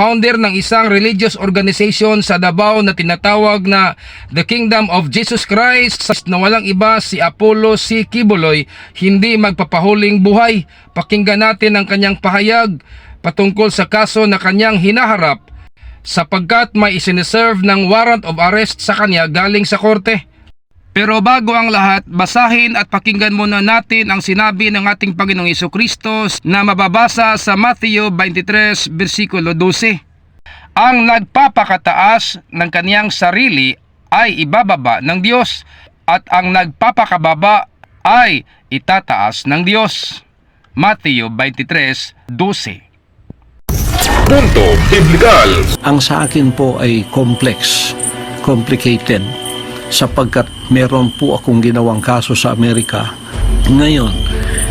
founder ng isang religious organization sa Davao na tinatawag na The Kingdom of Jesus Christ na walang iba si Apollo C. Kibuloy hindi magpapahuling buhay. Pakinggan natin ang kanyang pahayag patungkol sa kaso na kanyang hinaharap sapagkat may isineserve ng warrant of arrest sa kanya galing sa korte. Pero bago ang lahat, basahin at pakinggan muna natin ang sinabi ng ating Panginoong Iso Kristo na mababasa sa Matthew 23 versikulo 12. Ang nagpapakataas ng kaniyang sarili ay ibababa ng Diyos at ang nagpapakababa ay itataas ng Diyos. Matthew 23, 12 Punto Biblikal. Ang sa akin po ay complex, complicated, sapagkat meron po akong ginawang kaso sa Amerika. Ngayon,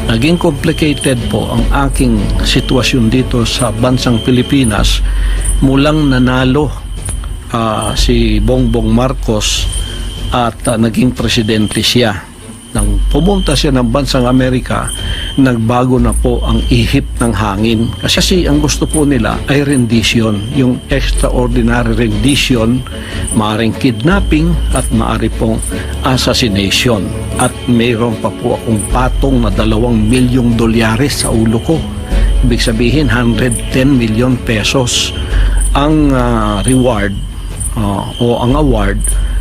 naging complicated po ang aking sitwasyon dito sa bansang Pilipinas mulang nanalo ah, si Bongbong Marcos at ah, naging presidente siya. Nang pumunta siya ng bansang Amerika, nagbago na po ang ihip ng hangin. Kasi ang gusto po nila ay rendition, yung extraordinary rendition, maaring kidnapping at maari pong assassination. At mayroon pa po akong patong na dalawang milyong dolyares sa ulo ko. Ibig sabihin, 110 million pesos ang ah, reward ah, o ang award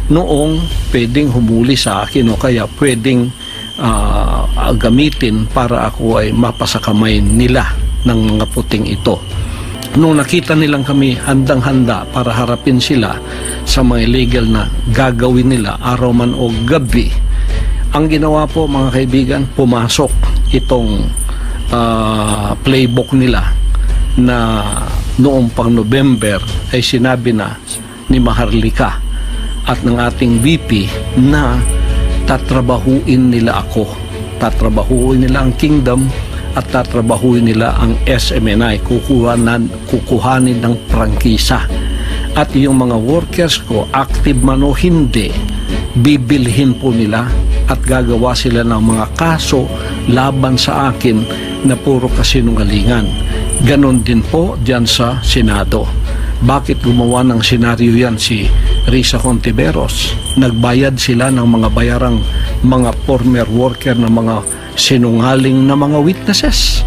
noong pwedeng humuli sa akin o kaya pwedeng ah, gamitin para ako ay mapasakamay nila ng mga puting ito. Nung nakita nilang kami handang-handa para harapin sila sa mga illegal na gagawin nila araw man o gabi, ang ginawa po mga kaibigan, pumasok itong ah, playbook nila na noong pang November ay sinabi na ni Maharlika at ng ating VP na tatrabahuin nila ako. Tatrabahuin nila ang kingdom at tatrabahuin nila ang SMNI. Kukuhanan, kukuhanin ng prangkisa. At yung mga workers ko, active man o hindi, bibilhin po nila at gagawa sila ng mga kaso laban sa akin na puro kasinungalingan. Ganon din po dyan sa Senado. Bakit gumawa ng senaryo yan si Risa Contiveros? Nagbayad sila ng mga bayarang mga former worker na mga sinungaling na mga witnesses.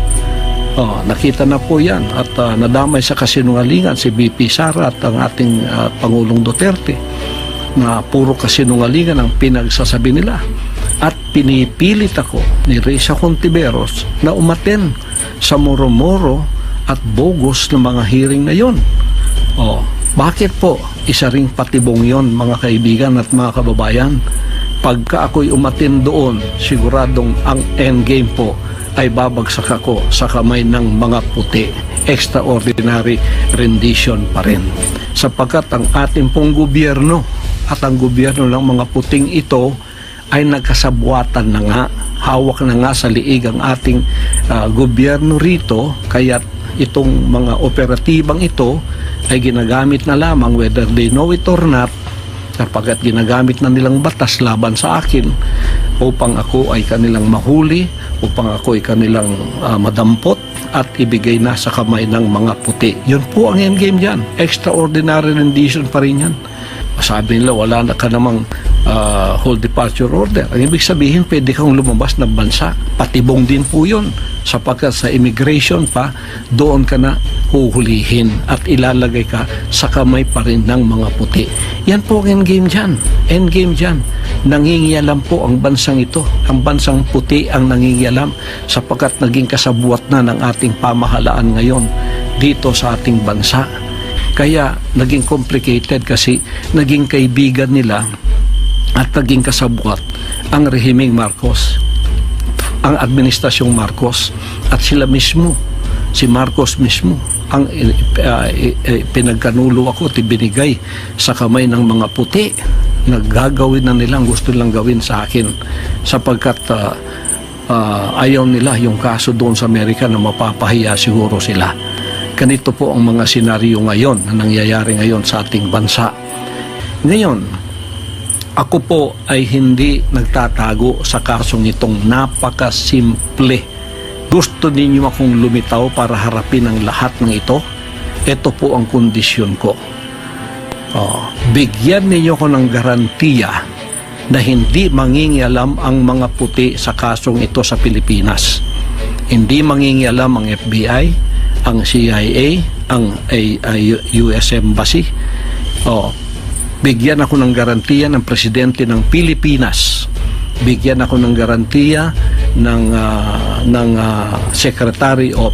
Oh, nakita na po yan at ah, nadamay sa kasinungalingan si BP Sara at ang ating ah, Pangulong Duterte na puro kasinungalingan ang pinagsasabi nila. At pinipilit ako ni Risa Contiveros na umaten sa moro-moro at bogus ng mga hearing na yon. Oh, bakit po? Isa ring patibong yon mga kaibigan at mga kababayan. Pagka ako'y umatin doon, siguradong ang endgame po ay babagsak ako sa kamay ng mga puti. Extraordinary rendition pa rin. Sapagkat ang ating pong gobyerno at ang gobyerno ng mga puting ito ay nagkasabwatan na nga, hawak na nga sa liig ang ating ah, gobyerno rito, kaya itong mga operatibang ito ay ginagamit na lamang whether they know it or not sapagkat ginagamit na nilang batas laban sa akin upang ako ay kanilang mahuli, upang ako ay kanilang ah, madampot at ibigay na sa kamay ng mga puti. Yun po ang endgame dyan. Extraordinary rendition pa rin yan. Sabi nila wala na ka namang ah, whole departure order. Ang ibig sabihin, pwede kang lumabas ng bansa. Patibong din po yun. Sapagkat sa immigration pa, doon ka na huhulihin at ilalagay ka sa kamay pa rin ng mga puti. Yan po ang endgame dyan. Endgame dyan. Nangingialam po ang bansang ito. Ang bansang puti ang nangingialam sapagkat naging kasabuat na ng ating pamahalaan ngayon dito sa ating bansa. Kaya naging complicated kasi naging kaibigan nila at naging kasabwat ang rehimeng Marcos, ang administrasyong Marcos at sila mismo, si Marcos mismo ang uh, pinagkanulo ako at ibinigay sa kamay ng mga puti naggagawin na nilang gusto nilang gawin sa akin sapagkat ah, ah, ayaw nila yung kaso doon sa Amerika na mapapahiya siguro sila. Ganito po ang mga senaryo ngayon na nangyayari ngayon sa ating bansa. Ngayon, ako po ay hindi nagtatago sa kasong itong napakasimple. Gusto ninyo akong lumitaw para harapin ang lahat ng ito? ito po ang kondisyon ko. Oh, bigyan ninyo ko ng garantiya na hindi mangingialam ang mga puti sa kasong ito sa Pilipinas. Hindi mangingialam ang FBI, ang CIA, ang ay, US Embassy. Oh, bigyan ako ng garantiya ng presidente ng Pilipinas. Bigyan ako ng garantiya ng ah, ng ah, Secretary of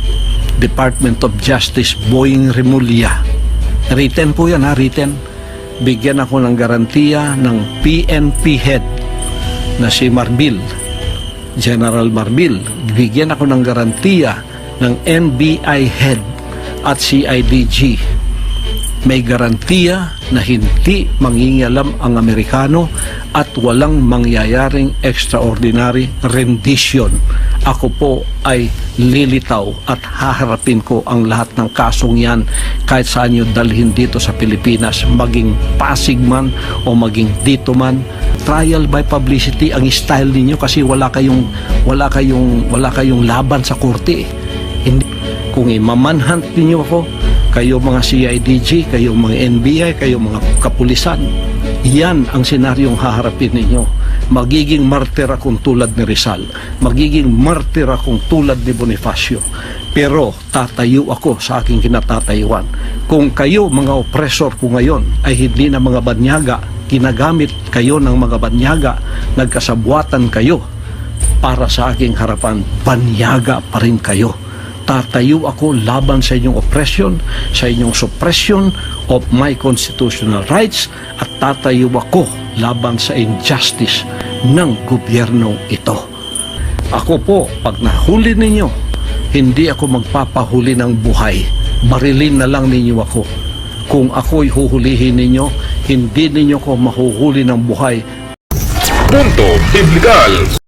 Department of Justice Boying Remulla. Written po yan ha, written. Bigyan ako ng garantiya ng PNP head na si Marbil, General Marbil. Bigyan ako ng garantiya ng NBI head at CIDG. May garantiya na hindi mangingialam ang Amerikano at walang mangyayaring extraordinary rendition. Ako po ay lilitaw at haharapin ko ang lahat ng kasong yan kahit saan nyo dalhin dito sa Pilipinas, maging Pasig man o maging dito man. Trial by publicity ang style ninyo kasi wala kayong wala kayong wala kayong laban sa korte. Hindi kung imamanhunt ninyo ako, kayo mga CIDG, kayo mga NBI, kayo mga kapulisan, yan ang senaryong haharapin ninyo. Magiging martir akong tulad ni Rizal. Magiging martir akong tulad ni Bonifacio. Pero tatayo ako sa aking kinatatayuan. Kung kayo mga oppressor ko ngayon ay hindi na mga banyaga, ginagamit kayo ng mga banyaga, nagkasabuatan kayo para sa aking harapan, banyaga pa rin kayo tatayo ako laban sa inyong oppression, sa inyong suppression of my constitutional rights at tatayo ako laban sa injustice ng gobyernong ito. Ako po, pag nahuli ninyo, hindi ako magpapahuli ng buhay. Barilin na lang ninyo ako. Kung ako'y huhulihin ninyo, hindi ninyo ko mahuhuli ng buhay Punto Biblikal.